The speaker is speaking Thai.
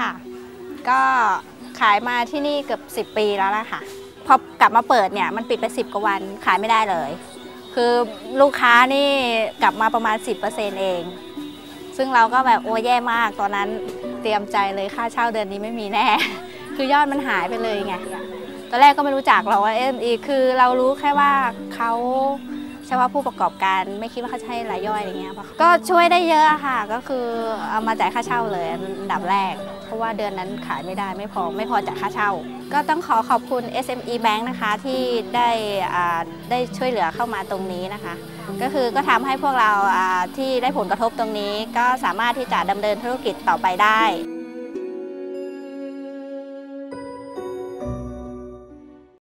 ค่ะ ก็ขายมาที่นี่เกือบ 10 ปีแล้วล่ะค่ะ พอกลับมาเปิดเนี่ยมันปิดไป 10 กว่าวันขายไม่ได้เลย คือลูกค้านี่กลับมาประมาณ 10%เอง ซึ่งเราก็แบบโอ้แย่มากตอนนั้นเตรียมใจเลยค่าเช่าเดือนนี้ไม่มีแน่ คือยอดมันหายไปเลยไงตอนแรกก็ไม่รู้จักหรอกว่า SME คือเรารู้แค่ว่าเขา ฉพาะผู้ประกอบการไม่คิดว่าเขาจะให้รายย่อยอะไรเงี้ยก็ช่วยได้เยอะค่ะ ก็คือเอามาจ่ายค่าเช่าเลยอันดับแรก เพราะว่าเดือนนั้นขายไม่ได้ไม่พอไม่พอจ่ายค่าเช่า ก็ต้องขอขอบคุณ SME Bank นะคะที่ได้ได้ช่วยเหลือเข้ามาตรงนี้นะคะ ก็คือก็ทำให้พวกเราอ่าที่ได้ผลกระทบตรงนี้ ก็สามารถที่จะดำเนินธุรกิจต่อไปได้